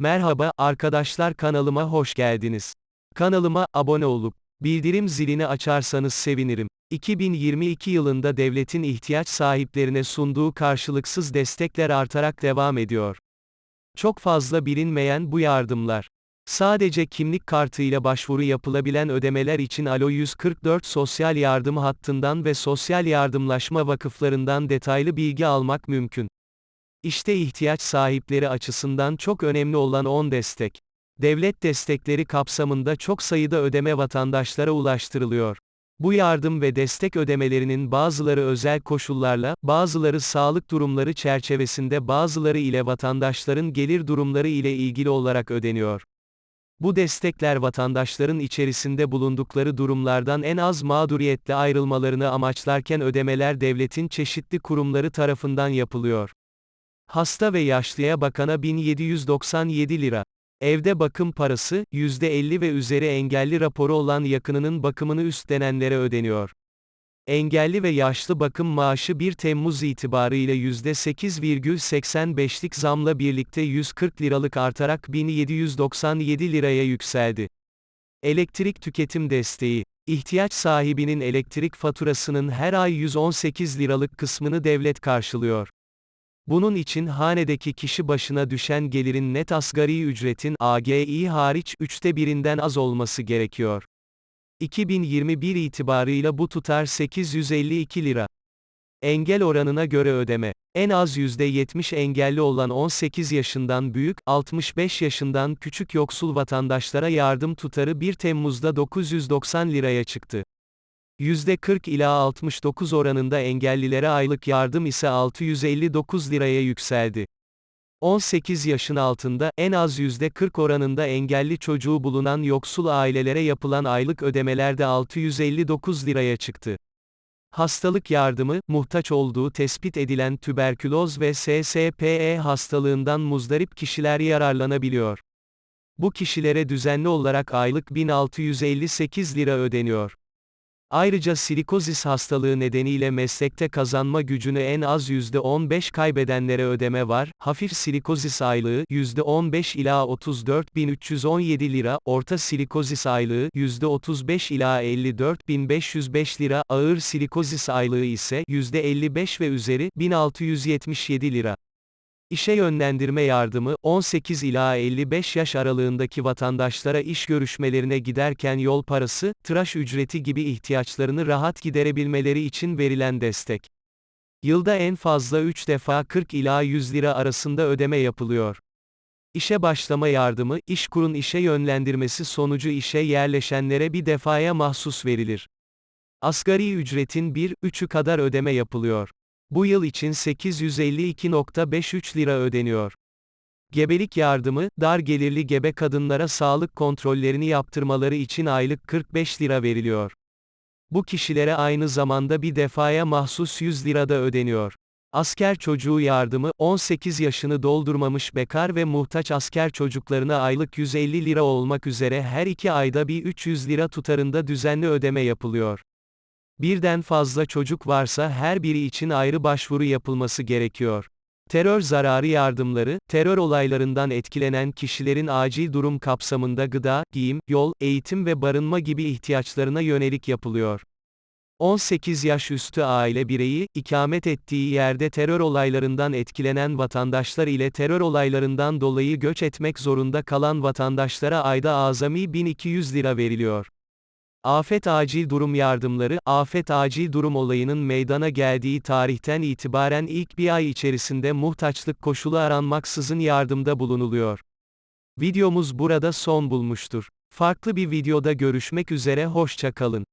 Merhaba arkadaşlar kanalıma hoş geldiniz. Kanalıma abone olup bildirim zilini açarsanız sevinirim. 2022 yılında devletin ihtiyaç sahiplerine sunduğu karşılıksız destekler artarak devam ediyor. Çok fazla bilinmeyen bu yardımlar. Sadece kimlik kartıyla başvuru yapılabilen ödemeler için Alo 144 sosyal yardım hattından ve sosyal yardımlaşma vakıflarından detaylı bilgi almak mümkün. İşte ihtiyaç sahipleri açısından çok önemli olan 10 destek. Devlet destekleri kapsamında çok sayıda ödeme vatandaşlara ulaştırılıyor. Bu yardım ve destek ödemelerinin bazıları özel koşullarla, bazıları sağlık durumları çerçevesinde bazıları ile vatandaşların gelir durumları ile ilgili olarak ödeniyor. Bu destekler vatandaşların içerisinde bulundukları durumlardan en az mağduriyetle ayrılmalarını amaçlarken ödemeler devletin çeşitli kurumları tarafından yapılıyor. Hasta ve yaşlıya bakana 1797 lira. Evde bakım parası, %50 ve üzeri engelli raporu olan yakınının bakımını üstlenenlere ödeniyor. Engelli ve yaşlı bakım maaşı 1 Temmuz itibarıyla %8,85'lik zamla birlikte 140 liralık artarak 1797 liraya yükseldi. Elektrik tüketim desteği. İhtiyaç sahibinin elektrik faturasının her ay 118 liralık kısmını devlet karşılıyor. Bunun için hanedeki kişi başına düşen gelirin net asgari ücretin AGİ hariç üçte birinden az olması gerekiyor. 2021 itibarıyla bu tutar 852 lira. Engel oranına göre ödeme. En az %70 engelli olan 18 yaşından büyük, 65 yaşından küçük yoksul vatandaşlara yardım tutarı 1 Temmuz'da 990 liraya çıktı. %40 ila 69 oranında engellilere aylık yardım ise 659 liraya yükseldi. 18 yaşın altında, en az %40 oranında engelli çocuğu bulunan yoksul ailelere yapılan aylık ödemeler de 659 liraya çıktı. Hastalık yardımı, muhtaç olduğu tespit edilen tüberküloz ve SSPE hastalığından muzdarip kişiler yararlanabiliyor. Bu kişilere düzenli olarak aylık 1658 lira ödeniyor. Ayrıca silikozis hastalığı nedeniyle meslekte kazanma gücünü en az %15 kaybedenlere ödeme var, hafif silikozis aylığı %15 ila 34.317 lira, orta silikozis aylığı %35 ila 54.505 lira, ağır silikozis aylığı ise %55 ve üzeri 1677 lira. İşe yönlendirme yardımı, 18 ila 55 yaş aralığındaki vatandaşlara iş görüşmelerine giderken yol parası, tıraş ücreti gibi ihtiyaçlarını rahat giderebilmeleri için verilen destek. Yılda en fazla 3 defa 40 ila 100 lira arasında ödeme yapılıyor. İşe başlama yardımı, işkurun işe yönlendirmesi sonucu işe yerleşenlere bir defaya mahsus verilir. Asgari ücretin 1-3'ü kadar ödeme yapılıyor. Bu yıl için 852.53 lira ödeniyor. Gebelik yardımı, dar gelirli gebe kadınlara sağlık kontrollerini yaptırmaları için aylık 45 lira veriliyor. Bu kişilere aynı zamanda bir defaya mahsus 100 lira da ödeniyor. Asker çocuğu yardımı, 18 yaşını doldurmamış bekar ve muhtaç asker çocuklarına aylık 150 lira olmak üzere her iki ayda bir 300 lira tutarında düzenli ödeme yapılıyor. Birden fazla çocuk varsa her biri için ayrı başvuru yapılması gerekiyor. Terör zararı yardımları, terör olaylarından etkilenen kişilerin acil durum kapsamında gıda, giyim, yol, eğitim ve barınma gibi ihtiyaçlarına yönelik yapılıyor. 18 yaş üstü aile bireyi, ikamet ettiği yerde terör olaylarından etkilenen vatandaşlar ile terör olaylarından dolayı göç etmek zorunda kalan vatandaşlara ayda azami 1200 lira veriliyor. Afet acil durum yardımları, afet acil durum olayının meydana geldiği tarihten itibaren ilk bir ay içerisinde muhtaçlık koşulu aranmaksızın yardımda bulunuluyor. Videomuz burada son bulmuştur. Farklı bir videoda görüşmek üzere hoşça kalın.